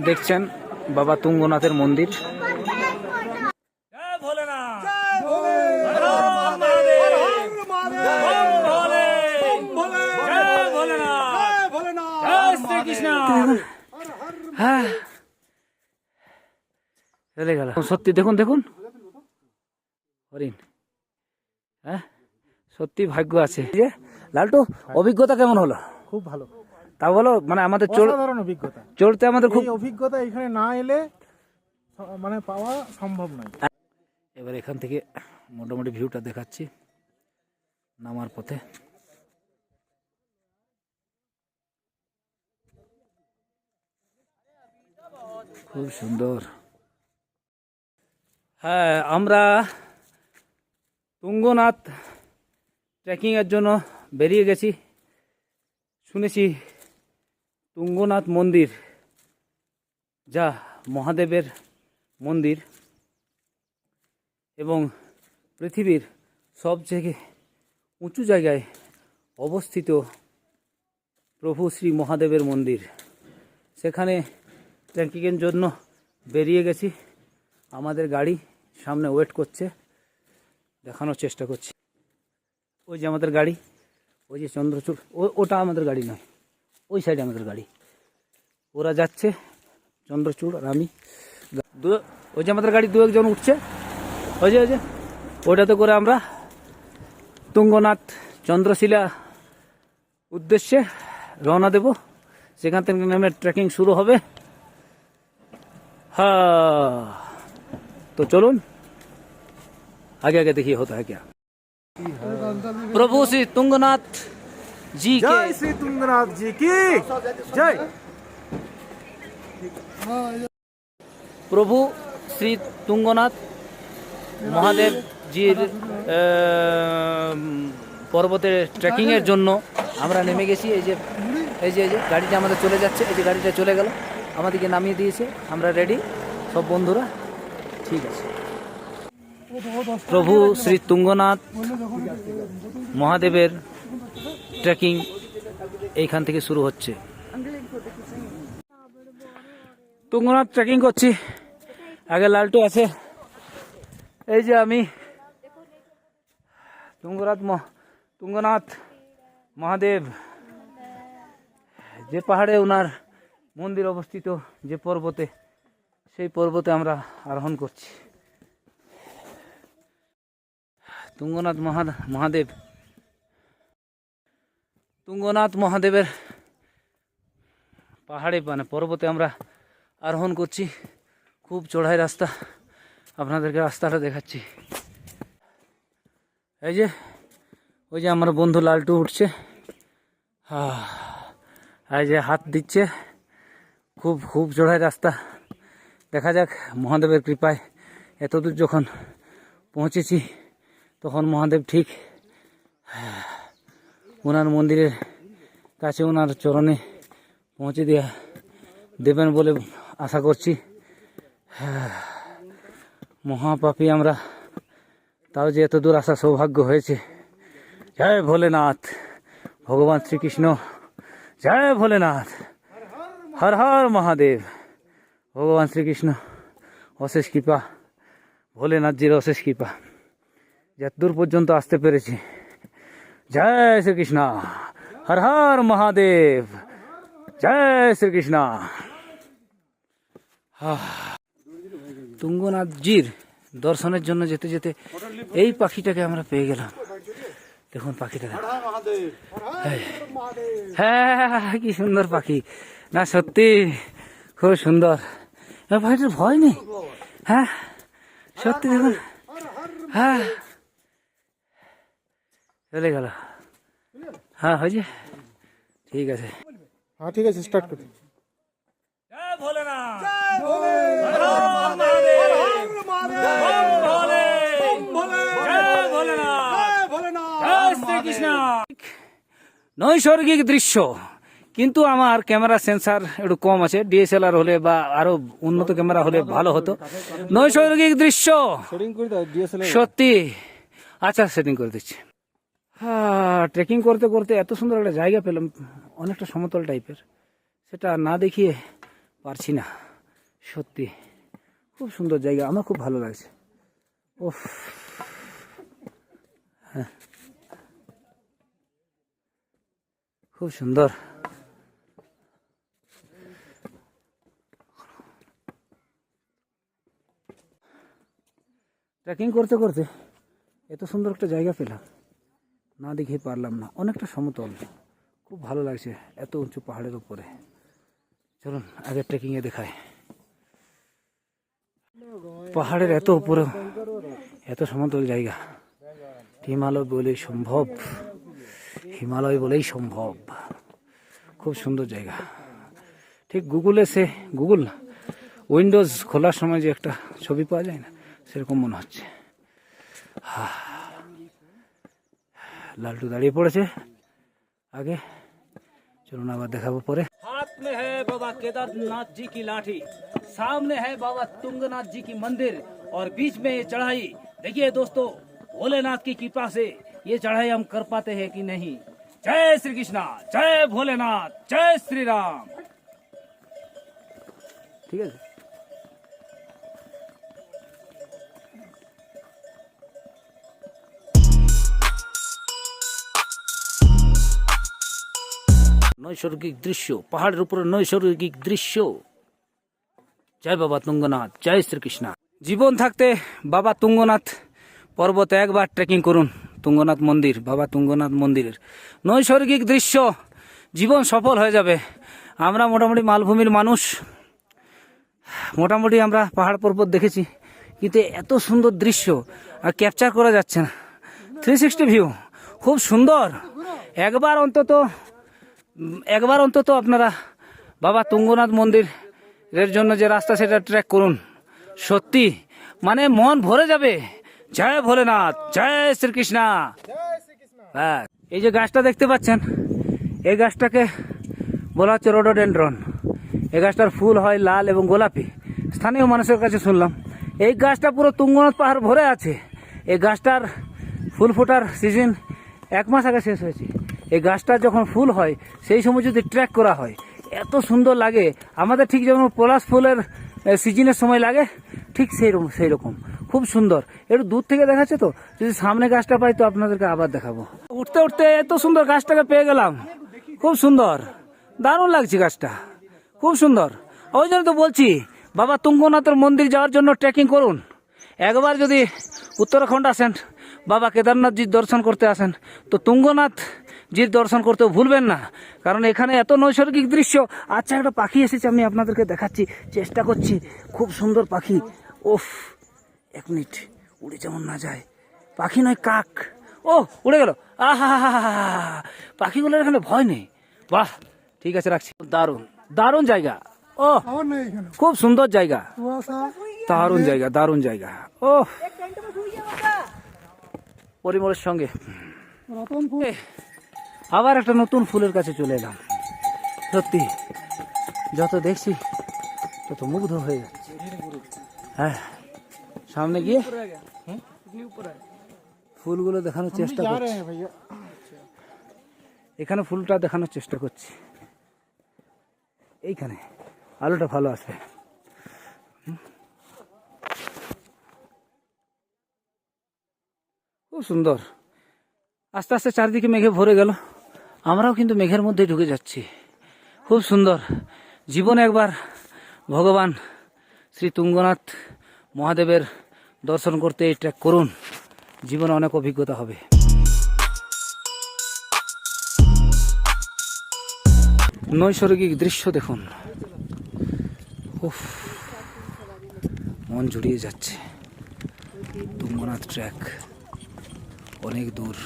দেখছেন বাবা তুঙ্গনাথের মন্দির। হ্যাঁ চলে গেল। সত্যি দেখুন দেখুন। হরিণ। হ্যাঁ? সত্যি ভাগ্য আছে। যে, লালটু অভিজ্ঞতা কেমন হলো? খুব ভালো। তা বলো মানে আমাদের অসাধারণ অভিজ্ঞতা। চড়তে আমাদের খুব এই অভিজ্ঞতা এখানে না এলে মানে পাওয়া সম্ভব নয়। এবার এখান থেকে মোটামুটি ভিউটা দেখাচ্ছি নামার পথে। খুব সুন্দর। হ্যাঁ আমরা তুঙ্গনাথ ট্রেকিংয়ের জন্য বেরিয়ে গেছি। শুনেছি তুঙ্গনাথ মন্দির, যা মহাদেবের মন্দির এবং পৃথিবীর সবথেকে উঁচু জায়গায় অবস্থিত প্রভু শ্রী মহাদেবের মন্দির। সেখানে ট্রেকিংয়ের জন্য বেরিয়ে গেছি। আমাদের গাড়ি সামনে ওয়েট করছে, দেখানোর চেষ্টা করছি। ওই যে আমাদের গাড়ি, ওই যে চন্দ্রচূড়, ও, ওটা আমাদের গাড়ি নয়। ওই সাইডে আমাদের গাড়ি ওরা যাচ্ছে চন্দ্রচূড় আর আমি দু- ওই যে আমাদের গাড়ি দু একজন উঠছে ওই যে ওই যে ওটাতে করে আমরা তুঙ্গনাথ চন্দ্রশিলা উদ্দেশ্যে রওনা দেব সেখান থেকে নেমে ট্রেকিং শুরু হবে হ্যাঁ তো চলুন आगे आगे देखिए होता है क्या प्रभु श्री तुंगनाथ जी के জয় শ্রী তুঙ্গনাথ জি কি জয় প্রভু শ্রী তুঙ্গনাথ মহাদেব জির পর্বতে ট্রেকিংয়ের জন্য আমরা নেমে গেছি। এই যে এই যে এই যে গাড়িটা আমাদের চলে যাচ্ছে। এই যে গাড়িটা চলে গেল। আমাদেরকে নামিয়ে দিয়েছে। আমরা রেডি সব বন্ধুরা ঠিক আছে। প্রভু শ্রী তুঙ্গনাথ মহাদেবের ট্রেকিং এইখান থেকে শুরু হচ্ছে। তুঙ্গনাথ ট্রেকিং করছি। আগে লালটু আছে। এই যে আমি তুঙ্গনাথ তুঙ্গনাথ মহাদেব। যে পাহাড়ে ওনার মন্দির অবস্থিত, যে পর্বতে, সেই পর্বতে আমরা আরোহণ করছি। তুঙ্গনাথ মহা মহাদেব তুঙ্গনাথ মহাদেবের পাহাড়ে মানে পর্বতে আমরা আরোহণ করছি। খুব চড়াই রাস্তা আপনাদেরকে রাস্তাটা দেখাচ্ছি। এই যে ওই যে আমার বন্ধু লালটু উঠছে। আহ, এই যে হাত দিচ্ছে। খুব খুব চড়াই রাস্তা। দেখা যাক মহাদেবের কৃপায় এতদূর যখন পৌঁছেছি তখন মহাদেব ঠিক। আহ, ওনার মন্দিরের কাছে ওনার চরণে পৌঁছে দেওয়া দেবেন বলে আশা করছি। মহাপাপী আমরা, তাও যে এত দূর আসা সৌভাগ্য হয়েছে। জয় ভোলেনাথ, ভগবান শ্রীকৃষ্ণ, জয় ভোলেনাথ, হর হর মহাদেব, ভগবান শ্রীকৃষ্ণ, অশেষ কৃপা, ভোলেনাথজির অশেষ কৃপা। যত দূর পর্যন্ত আসতে পেরেছি। জয় শ্রীকৃষ্ণ। হর হর মহাদেব। জয় শ্রীকৃষ্ণ। তুঙ্গনাথজির দর্শনের জন্য যেতে যেতে এই পাখিটাকে আমরা পেয়ে গেলাম। দেখুন পাখিটা। দেখুন। হ্যাঁ। কি সুন্দর পাখি। না সত্যি খুব সুন্দর। পাখিটার ভয় নেই। হ্যাঁ সত্যি দেখুন। হ্যাঁ। চলে গেল। হ্যাঁ হয়েছে? ঠিক আছে। হ্যাঁ ঠিক আছে স্টার্ট করি নৈসর্গিক দৃশ্য কিন্তু আমার ক্যামেরা সেন্সার একটু কম আছে ডিএসএলআর হলে বা আরও উন্নত ক্যামেরা হলে ভালো হতো। নৈসর্গিক দৃশ্য। সেটিং করে দাও ডিএসএলআর। সত্যি। আচ্ছা সেটিং করে দিচ্ছি। ট্রেকিং করতে করতে এত সুন্দর একটা জায়গা পেলাম, অনেকটা সমতল টাইপের সেটা না দেখিয়ে পারছি না, সত্যি। খুব সুন্দর জায়গা, আমার খুব ভালো লাগছে। ওফ হ্যাঁ। খুব সুন্দর। ট্রেকিং করতে করতে এত সুন্দর একটা জায়গা পেলাম। না দেখে পারলাম না। অনেকটা সমতল। খুব ভালো লাগছে এত উঁচু পাহাড়ের উপরে। চলুন, আগে ট্রেকিংয়ে দেখায় পাহাড়ের এত উপরে, এত সমতল জায়গা। হিমালয় বলেই সম্ভব। হিমালয় বলেই সম্ভব। খুব সুন্দর জায়গা। ঠিক গুগলে সে গুগল উইন্ডোজ খোলার সময় যে একটা ছবি পাওয়া যায় না, সেরকম মনে হচ্ছে। হা। লালটু দাঁড়িয়ে পড়েছে আগে চলুন আবার দেখাবো পরে हाथ में है बाबा केदारनाथ जी की लाठी सामने है बाबा तुंगनाथ जी की मंदिर और बीच में ये चढ़ाई देखिए दोस्तों भोलेनाथ की कृपा से ये चढ़ाई हम कर पाते हैं कि नहीं जय श्री कृष्णा जय भोलेनाथ जय श्री राम ঠিক আছে নৈসর্গিক দৃশ্য, পাহাড়ের উপরে নৈসর্গিক দৃশ্য। জয় বাবা তুঙ্গনাথ, জয় শ্রীকৃষ্ণ। জীবন থাকতে বাবা তুঙ্গনাথ পর্বতে একবার ট্রেকিং করুন, তুঙ্গনাথ মন্দির, বাবা তুঙ্গনাথ মন্দিরের। নৈসর্গিক দৃশ্য, জীবন সফল হয়ে যাবে। আমরা মোটামুটি মালভূমির মানুষ। মোটামুটি আমরা পাহাড় পর্বত দেখেছি, কিন্তু এত সুন্দর দৃশ্য আর ক্যাপচার করা যাচ্ছে না। থ্রি সিক্সটি ভিউ খুব সুন্দর। একবার অন্তত একবার অন্তত আপনারা বাবা তুঙ্গনাথ মন্দিরের জন্য যে রাস্তা, সেটা ট্র্যাক করুন। সত্যি মানে মন ভরে যাবে। জয় ভোলেনাথ, জয় শ্রীকৃষ্ণা। ব্যাস। এই যে গাছটা দেখতে পাচ্ছেন, এই গাছটাকে বলা হচ্ছে রোডোডেন্ড্রন এই গাছটার ফুল হয় লাল এবং গোলাপি। স্থানীয় মানুষের কাছে শুনলাম, এই গাছটা পুরো তুঙ্গনাথ পাহাড় ভরে আছে। এই গাছটার ফুল ফোটার সিজন এক মাস আগে শেষ হয়েছে। এই গাছটা যখন ফুল হয়, সেই সময় যদি ট্র্যাক করা হয়, এত সুন্দর লাগে। আমাদের ঠিক যেমন পলাশ ফুলের সিজনের সময় লাগে, ঠিক সেই সেই রকম খুব সুন্দর। একটু দূর থেকে দেখাচ্ছে তো? যদি সামনে গাছটা পাই তো আপনাদেরকে আবার দেখাবো। উঠতে উঠতে এত সুন্দর গাছটাকে পেয়ে গেলাম। খুব সুন্দর। দারুণ লাগছে গাছটা। খুব সুন্দর। ওই জন্য তো বলছি, বাবা তুঙ্গনাথের মন্দির যাওয়ার জন্য ট্রেকিং করুন। একবার যদি উত্তরাখণ্ড আসেন, বাবা কেদারনাথজির দর্শন করতে আসেন, তো তুঙ্গনাথ জির দর্শন করতেও ভুলবেন না। কারণ এখানে এত নৈসর্গিক দৃশ্য। আচ্ছা একটা পাখি এসেছে আমি আপনাদেরকে দেখাচ্ছি। চেষ্টা করছি। খুব সুন্দর পাখি। ওফ এক মিনিট। উড়ে যেমন না যায়। পাখি নয় কাক। ও উড়ে গেল। আহা পাখিগুলোর এখানে ভয় নেই। বাহ ঠিক আছে রাখছি। দারুণ। দারুণ জায়গা। ও আমার নেই এখানে। খুব সুন্দর জায়গা। দারুণ জায়গা দারুণ জায়গা। ও পরিমলের সঙ্গে। রতন ফুল এ, আবার একটা নতুন ফুলের কাছে চলে এলাম। সত্যি যত দেখছি তত মুগ্ধ হয়ে যাচ্ছে। হ্যাঁ সামনে গিয়ে ফুলগুলো দেখানোর চেষ্টা করছি। এখানে ফুলটা দেখানোর চেষ্টা করছি। এইখানে আলোটা ভালো আছে খুব সুন্দর। আস্তে আস্তে চারদিকে মেঘে ভরে গেল। আমরাও কিন্তু মেঘের মধ্যে ঢুকে যাচ্ছি। খুব সুন্দর। জীবনে একবার ভগবান শ্রী তুঙ্গনাথ মহাদেবের দর্শন করতে এই ট্র্যাক করুন। জীবনে অনেক অভিজ্ঞতা হবে। নৈসর্গিক দৃশ্য দেখুন। মন জুড়িয়ে যাচ্ছে। তুঙ্গনাথ ট্র্যাক অনেক দূর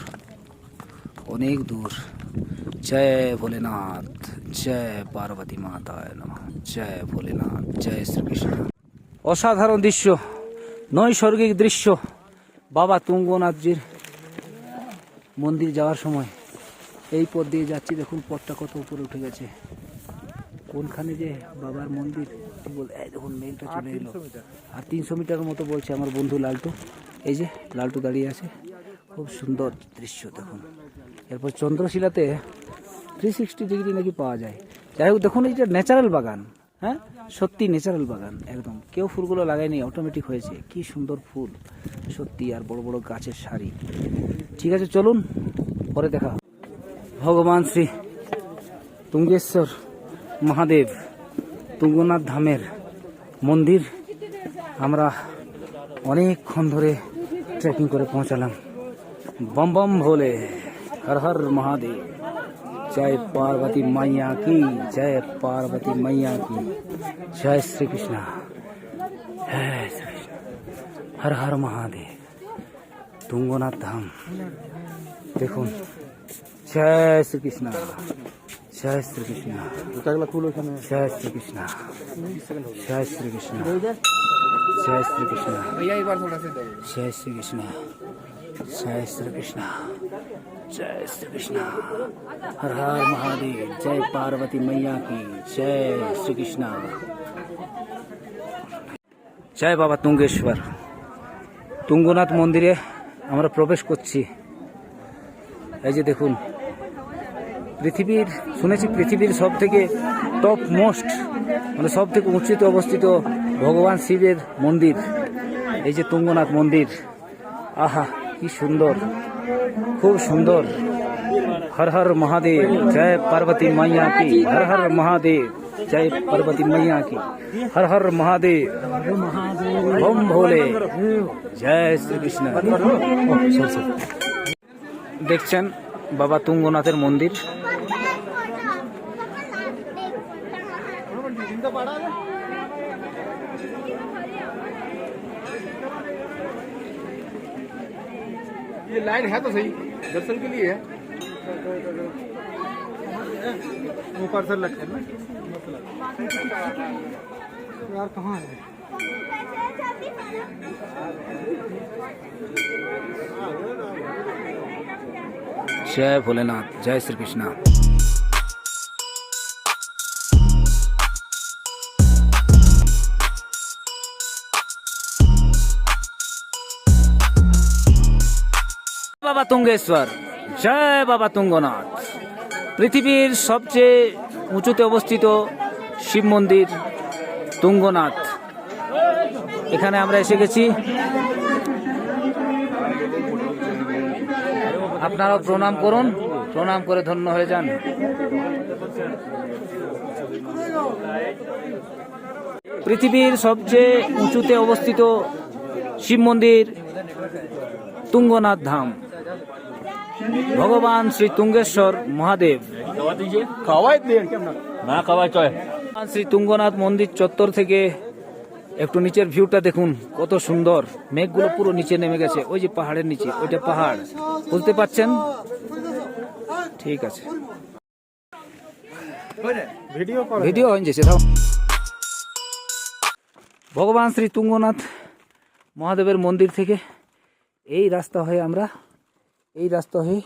অনেক দূর। জয় ভোলেনাথ জয় পার্বতী মাতা জয় ভোলেনাথ জয় শ্রীকৃষ্ণ। অসাধারণ দৃশ্য নৈসর্গিক দৃশ্য। বাবা তুঙ্গনাথজির মন্দির যাওয়ার সময়। এই পথ দিয়ে যাচ্ছি দেখুন পথটা কত উপরে উঠে গেছে। কোনখানে যে বাবার মন্দির কি বল এই দেখুন মেলটা চলে এলো। আর তিনশো মিটার মতো বলছে আমার বন্ধু লালটু। এই যে লালটু দাঁড়িয়ে আছে। খুব সুন্দর দৃশ্য দেখুন। এরপর চন্দ্রশিলাতে থ্রি সিক্সটি ডিগ্রি নাকি পাওয়া যায়। যাই হোক, দেখুন এইটা ন্যাচারাল বাগান হ্যাঁ? সত্যি ন্যাচারাল বাগান, একদম। কেউ ফুলগুলো লাগায়নি অটোমেটিক হয়েছে। কি সুন্দর ফুল। সত্যি, আর বড় বড় গাছের সারি। ঠিক আছে, চলুন, পরে দেখা ভগবান শ্রী তুঙ্গেশ্বর মহাদেব, তুঙ্গনাথ ধামের মন্দির, আমরা অনেকক্ষণ ধরে ট্রেকিং করে পৌঁছালাম। Bomb bomb Bhole, Har Har Mahadev. जय पार्वती मैया की, जय पार्वती मैया की। जय श्री कृष्णा जय श्री कृष्ण हर हर महादेव। तुंगोनाथ धाम। देखो। जय श्री कृष्णा जय श्री कृष्णा जय श्री कृष्णा जय श्री कृष्णा जय श्री कृष्णा जय श्री कृष्णा जय श्री कृष्णा जय श्री कृष्ण हर हर महादेव जय पार्वती मैया की जय श्री कृष्ण জয় বাবা তুঙ্গেশ্বর তুঙ্গনাথ মন্দিরে আমরা প্রবেশ করছি এই যে দেখুন পৃথিবীর শুনেছি পৃথিবীর সব থেকে টপ মোস্ট মানে সব থেকে উঁচুতে অবস্থিত ভগবান শিবের মন্দির এই যে তুঙ্গনাথ মন্দির আহা কি সুন্দর খুব সুন্দর। হর হর মহাদেব জয় পার্বতী মাইয়া কি? হর হর মহাদেব জয় পার্বতী মাইয়া কি? হর হর মহাদেব ওম ভোলে। জয় শ্রীকৃষ্ণ. দেখছেন বাবা তুঙ্গনাথের মন্দির। लाइन है तो सही। दर्शन के लिए है। ऊपर से लगते हैं यार कहाँ है? जय भोलेनाथ जय श्री कृष्ण। বাবা তুঙ্গেশ্বর। জয় বাবা তুঙ্গনাথ। পৃথিবীর সবচেয়ে উঁচুতে অবস্থিত শিব মন্দির তুঙ্গনাথ। এখানে আমরা এসে গেছি। আপনারাও প্রণাম করুন। প্রণাম করে ধন্য হয়ে যান। পৃথিবীর সবচেয়ে উঁচুতে অবস্থিত শিব মন্দির তুঙ্গনাথ ধাম। ভগবান শ্রী তুঙ্গেশ্বর মহাদেব। না খাওয়াই শ্রী তুঙ্গনাথ মন্দির চত্বর থেকে একটু নিচের ভিউটা দেখুন কত সুন্দর। মেঘগুলো পুরো নিচে নেমে গেছে ওই যে পাহাড়ের নিচে ওইটা পাহাড়। বুঝতে পারছেন? ঠিক আছে। ভিডিও হয়ে যাচ্ছে ভগবান শ্রী তুঙ্গনাথ মহাদেবের মন্দির থেকে এই রাস্তা হয়ে আমরা এই রাস্তা হয়ে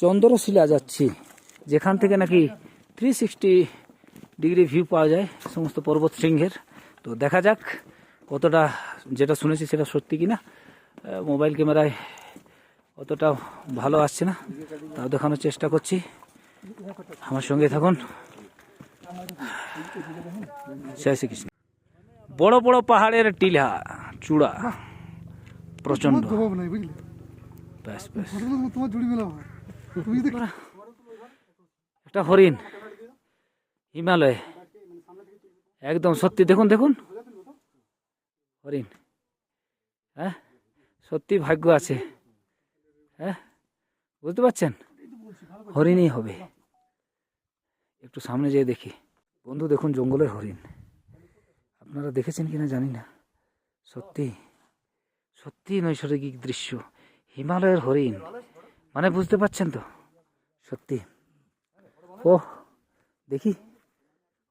চন্দ্রশিলা যাচ্ছি। যেখান থেকে নাকি থ্রি সিক্সটি ডিগ্রি ভিউ পাওয়া যায় সমস্ত পর্বত শৃঙ্গের। তো দেখা যাক কতটা যেটা শুনেছি সেটা সত্যি কিনা। মোবাইল ক্যামেরায় অতটা ভালো আসছে না। তাও দেখানোর চেষ্টা করছি। আমার সঙ্গে থাকুন। জয় শ্রীকৃষ্ণ। বড় বড় পাহাড়ের টিলা, চূড়া বুঝলি? ব্যাস ব্যাস। তোমার জুড়ি মেলা তুমি একটা হরিণ। হিমালয়। একদম সত্যি। দেখুন দেখুন। হরিণ। হ্যাঁ? সত্যি ভাগ্য আছে। হ্যাঁ? বুঝতে পারছেন? হরিণই হবে। একটু সামনে যেয়ে দেখি। বন্ধু দেখুন জঙ্গলের হরিণ। আপনারা দেখেছেন কিনা জানি না। সত্যি। সত্যি নৈসর্গিক দৃশ্য। হিমালয়ের হরিণ। মানে বুঝতে পারছেন তো? সত্যি। ও দেখি।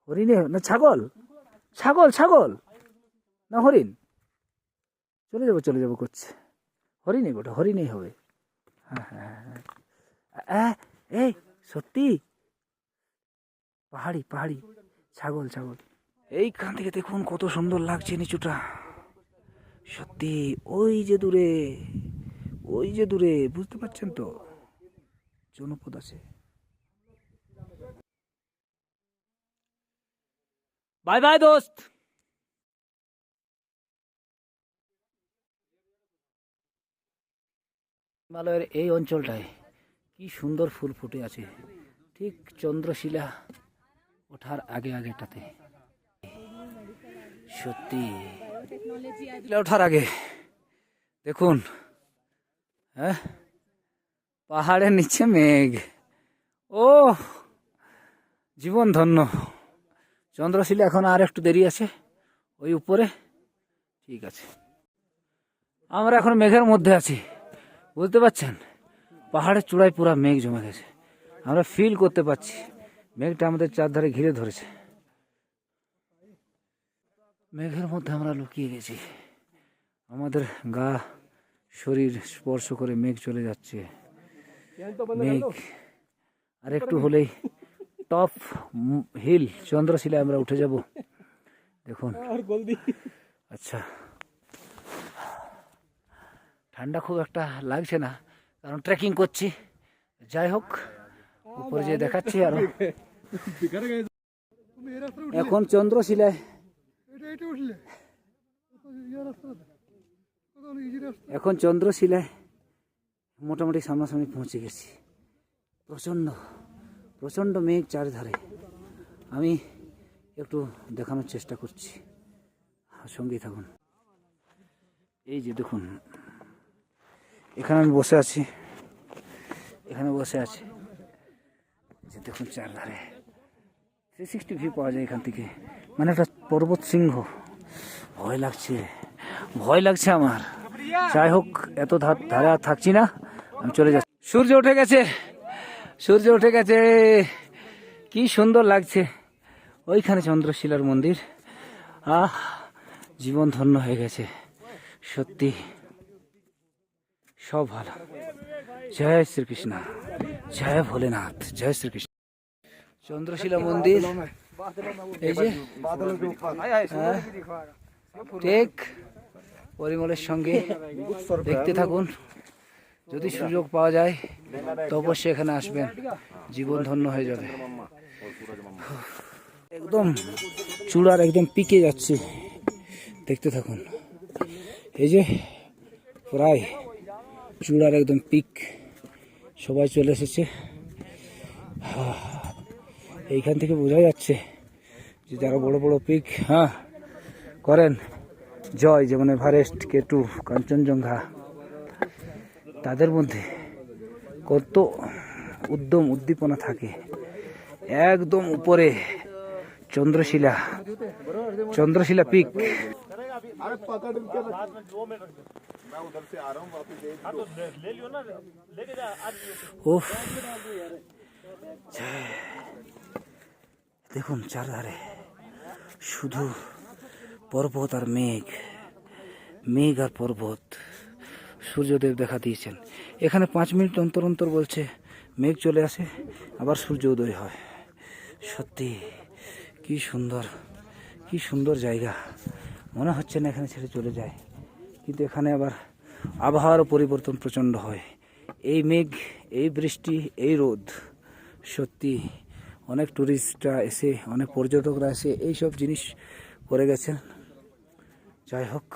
হরিণে না ছাগল? ছাগল ছাগল! না হরিণ। চলে যাব চলে যাব করছে। হরিণে বটে, হরিণই হবে। হ্যাঁ হ্যাঁ হ্যাঁ হ্যাঁ। এই, সত্যি? পাহাড়ি পাহাড়ি। ছাগল ছাগল। এইখান থেকে দেখুন কত সুন্দর লাগছে নিচুটা। সত্যি, ওই যে দূরে। ওই যে দূরে, বুঝতে পারছেন তো? জনপদ আছে। বাই বাই দোস্ত। হিমালয়ের এই অঞ্চলটায় কি সুন্দর ফুল ফুটে আছে। ঠিক চন্দ্রশিলা ওঠার আগে আগেটাতে। সত্যি ওঠার আগে। দেখুন হ্যাঁ? পাহাড়ের নিচে মেঘ। ও জীবন ধন্য। চন্দ্রশিলা এখন আর একটু দেরি আছে। ওই উপরে? ঠিক আছে। আমরা এখন মেঘের মধ্যে আছি। বুঝতে পারছেন? পাহাড়ের চূড়ায় পুরো মেঘ জমে গেছে। আমরা ফিল করতে পারছি। মেঘটা আমাদের চারধারে ঘিরে ধরেছে। মেঘের মধ্যে আমরা লুকিয়ে গেছি। আমাদের গা শরীর স্পর্শ করে মেঘ চলে যাচ্ছে। মেঘ আর একটু হলেই টপ হিল, চন্দ্রশিলায় আমরা উঠে যাব। দেখুন। আচ্ছা। ঠান্ডা খুব একটা লাগছে না, কারণ ট্রেকিং করছি। যাই হোক, উপরে যে দেখাচ্ছি আরও। এখন চন্দ্রশিলায় এখন চন্দ্রশিলায় মোটামুটি সামনাসামনি পৌঁছে গেছি। প্রচণ্ড প্রচণ্ড মেঘ চারিধারে। আমি একটু দেখানোর চেষ্টা করছি। সঙ্গেই থাকুন। এই যে দেখুন, এখানে আমি বসে আছি। এখানে বসে আছি। যে দেখুন চারধারে। থ্রি সিক্সটি ভিউ পাওয়া যায় এখান থেকে। মানে একটা পর্বত সিংহ ভয় লাগছে। ভয় লাগছে আমার। যাই হোক এত ধার আর থাকছি না আমি চলে যাচ্ছি। সূর্য উঠে গেছে সূর্য উঠে গেছে কি সুন্দর লাগছে। ওইখানে চন্দ্রশিলার মন্দির আহ জীবন ধন্য হয়ে গেছে সত্যি। সব ভালো। জয় শ্রীকৃষ্ণ জয় ভোলেনাথ জয় শ্রীকৃষ্ণ। চন্দ্রশিলা মন্দির এই যে ঠিক। পরিমলের সঙ্গে দেখতে থাকুন। যদি সুযোগ পাওয়া যায় তো অবশ্যই এখানে আসবেন। জীবন ধন্য হয়ে যাবে। একদম চূড়ার একদম পিকে যাচ্ছে। দেখতে থাকুন। এই যে প্রায় চূড়ার একদম পিক সবাই চলে এসেছে। এইখান থেকে বোঝা যাচ্ছে যে যারা বড় বড় পিক হ্যাঁ করেন। জয় যেমন এভারেস্ট, কেটু, কাঞ্চনজঙ্ঘা। তাদের মধ্যে কত উদ্যম, উদ্দীপনা থাকে। একদম উপরে চন্দ্রশিলা। চন্দ্রশিলা পিক। দেখুন চারধারে শুধু পর্বত আর মেঘ। মেঘ আর পর্বত। সূর্যদেব দেখা দিয়েছেন। এখানে পাঁচ মিনিট অন্তর অন্তর বলছে, মেঘ চলে আসে, আবার সূর্য উদয় হয়। সত্যি, কি সুন্দর কি সুন্দর জায়গা। মনে হচ্ছে না এখানে ছেড়ে চলে যায়। কিন্তু এখানে আবার আবহাওয়ার পরিবর্তন প্রচণ্ড হয়। এই মেঘ, এই বৃষ্টি, এই রোদ, সত্যি, অনেক টুরিস্টরা এসে, অনেক পর্যটকরা এসে এই সব জিনিস করে গেছেন। যাই হোক,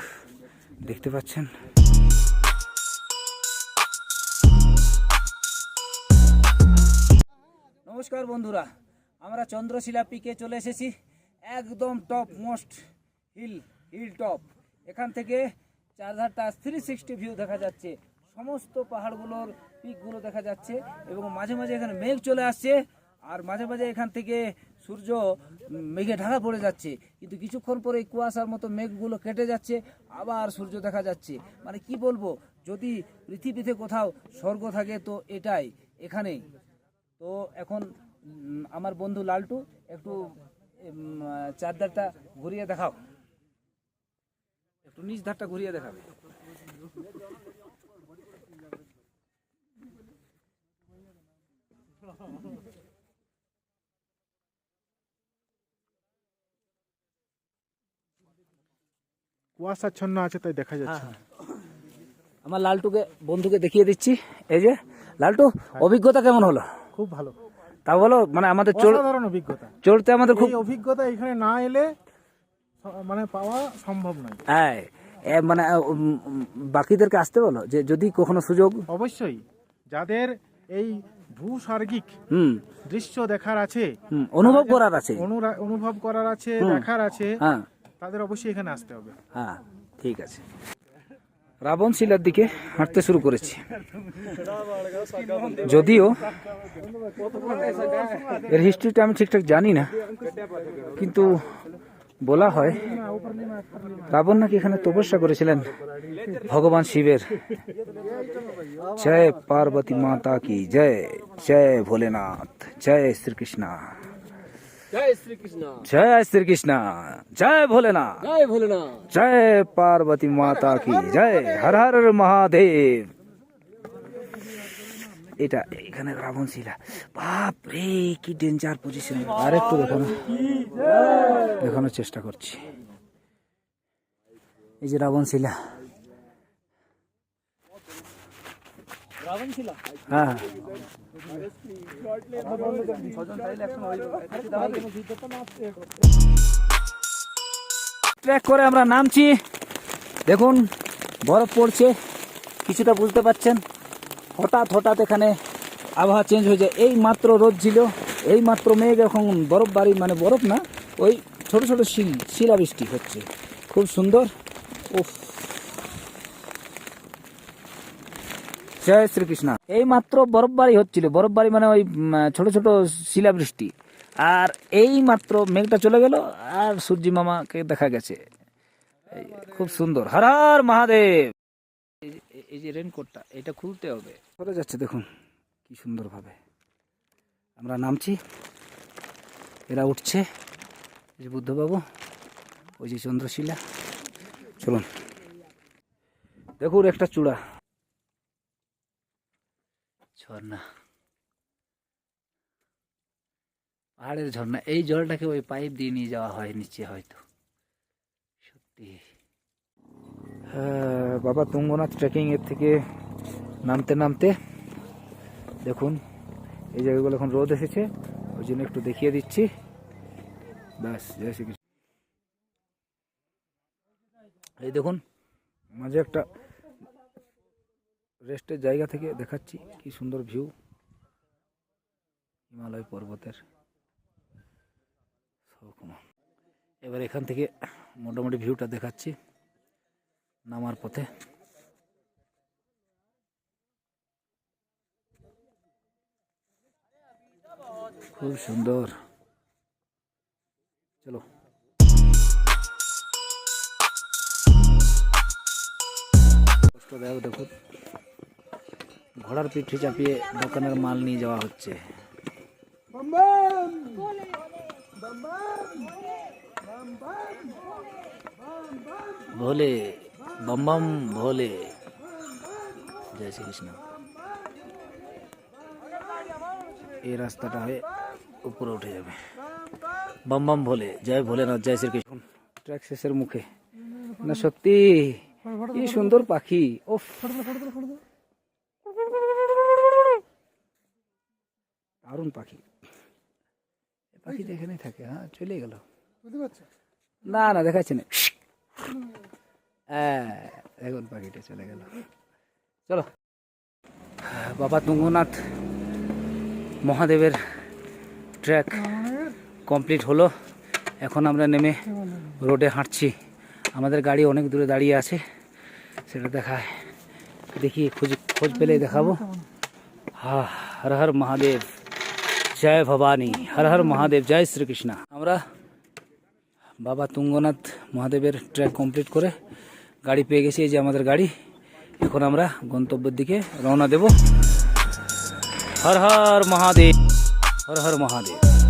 দেখতে পাচ্ছেন? নমস্কার বন্ধুরা, আমরা চন্দ্রশিলা পিকে চলে এসেছি, একদম top most hill hill top এখান থেকে চারধারটা থ্রি সিক্সটি ভিউ দেখা যাচ্ছে। সমস্ত পাহাড়গুলোর পিকগুলো দেখা যাচ্ছে এবং মাঝে মাঝে এখানে মেঘ চলে আসছে। আর মাঝে মাঝে এখান থেকে সূর্য মেঘে ঢাকা পড়ে যাচ্ছে কিন্তু কিছুক্ষণ পরে কুয়াশার মতো মেঘগুলো কেটে যাচ্ছে আবার সূর্য দেখা যাচ্ছে। মানে কি বলব যদি পৃথিবীতে কোথাও স্বর্গ থাকে তো এটাই এখানেই। তো এখন আমার বন্ধু লালটু একটু উম, চারধারটা ঘুরিয়ে দেখাও। একটু নিচ ধারটা ঘুরিয়ে দেখাবে কুয়াশাচ্ছন্ন আছে তাই দেখা যাচ্ছে আমার লালটুকে বন্ধুকে দেখিয়ে দিচ্ছি। এই যে লালটু অভিজ্ঞতা কেমন হলো? খুব ভালো। তা বলো মানে আমাদের অসাধারণ অভিজ্ঞতা। চড়তে আমাদের খুব অভিজ্ঞতা এখানে না এলে মানে পাওয়া সম্ভব নয়। হ্যাঁ মানে বাকিদেরকে আসতে বলো যে যদি কখনো সুযোগ অবশ্যই যাদের এই ভূস্বর্গিক হুম। দৃশ্য দেখার আছে অনুভব করার আছে। অনুভব করার আছে দেখার আছে হ্যাঁ। তাদের অবশ্যই এখানে আসতে হবে। হ্যাঁ ঠিক আছে। রাবণ শিলার দিকে হাঁটতে শুরু করেছি। যদিও এর হিস্ট্রিটা আমি ঠিকঠাক জানি না, কিন্তু বলা হয় রাবণ নাকি এখানে তপস্যা করেছিলেন ভগবান শিবের। জয় পার্বতী মাতা কি জয় জয় ভোলেনাথ, জয় শ্রীকৃষ্ণ। জয় শ্রীকৃষ্ণ। জয় শ্রীকৃষ্ণ জয় ভোলেনাথ। জয় ভোলেনাথ। জয় পার্বতী মাতা কি জয় হর হর মহাদেব। এটা এখানে রাবণ শিলা। বাপরে কি ডেঞ্জার পজিশন আর একটু দেখানো। দেখানোর চেষ্টা করছি। এই যে রাবণ শিলা। হ্যাঁ। ট্র্যাক করে আমরা নামছি। দেখুন, বরফ পড়ছে, কিছুটা বুঝতে পাচ্ছেন। হঠাৎ হঠাৎ এখানে আবহাওয়া চেঞ্জ হয়ে যায় এই মাত্র রোদ ছিল, এই মাত্র মেঘ, এখন বরফ বাড়ি মানে বরফ না, ওই ছোট ছোট শিল, শিলাবৃষ্টি হচ্ছে। খুব সুন্দর। উফ। জয় শ্রীকৃষ্ণ। এই মাত্র বরফবাড়ি হচ্ছিল। বরফবাড়ি মানে ওই ছোট ছোট শিলাবৃষ্টি। আর এই মাত্র মেঘটা চলে গেল আর সূর্যি মামাকে দেখা গেছে। খুব সুন্দর। হর হর মহাদেব। এই যে- রেনকোটটা এটা খুলতে হবে। চলে যাচ্ছে, দেখুন। কি সুন্দর ভাবে আমরা নামছি। এরা উঠছে। এই যে বুদ্ধবাবু, ওই যে চন্দ্রশিলা। চলুন। দেখুন একটা চূড়া। ঝর্ণা। পাহাড়ের ঝর্ণা। এই জলটাকে ওই পাইপ দিয়ে নিয়ে যাওয়া হয় নিচে হয়তো। সত্যি। হ্যাঁ, বাবা তুঙ্গনাথ ট্রেকিং এর থেকে নামতে নামতে দেখুন এই জায়গাগুলো এখন রোদ এসেছে ওই জন্য একটু দেখিয়ে দিচ্ছি। ব্যাস জয় শ্রীকৃষ্ণ এই দেখুন। মাঝে একটা রেস্টের জায়গা থেকে দেখাচ্ছি, কি সুন্দর ভিউ। হিমালয় পর্বতের। এবার এখান থেকে মোটামুটি ভিউটা দেখাচ্ছি, নামার পথে। খুব সুন্দর। চলো। দেখ। দেখুন ঘোড়ার পিঠে চাপিয়ে দোকানের মাল নিয়ে যাওয়া হচ্ছে। ভোলে বম বম ভোলে। জয় শ্রীকৃষ্ণ। এই রাস্তাটা হয়ে উপরে উঠে যাবে। বম বম ভোলে জয় ভোলেনাথ জয় শ্রীকৃষ্ণ। ট্র্যাক শেষের মুখে। না সত্যি কি সুন্দর পাখি ওফ দারুণ পাখি। পাখিটা এখানেই থাকে হ্যাঁ চলে গেল। বুঝতে পারছ? না না দেখাচ্ছে না। হ্যাঁ দেখুন পাখিটা চলে গেল। চলো। বাবা তুঙ্গনাথ মহাদেবের ট্র্যাক কমপ্লিট হলো। এখন আমরা নেমে রোডে হাঁটছি। আমাদের গাড়ি অনেক দূরে দাঁড়িয়ে আছে। সেটা দেখায়। দেখি খোঁজ খোঁজ পেলে দেখাবো। হা হর হর মহাদেব। জয় ভবানী, হর হর মহাদেব, জয় শ্রীকৃষ্ণ। আমরা বাবা তুঙ্গনাথ মহাদেবের ট্র্যাক কমপ্লিট করে গাড়ি পেয়ে গেছি যে আমাদের গাড়ি। এখন আমরা গন্তব্যের দিকে রওনা দেব। হর হর মহাদেব, হর হর মহাদেব।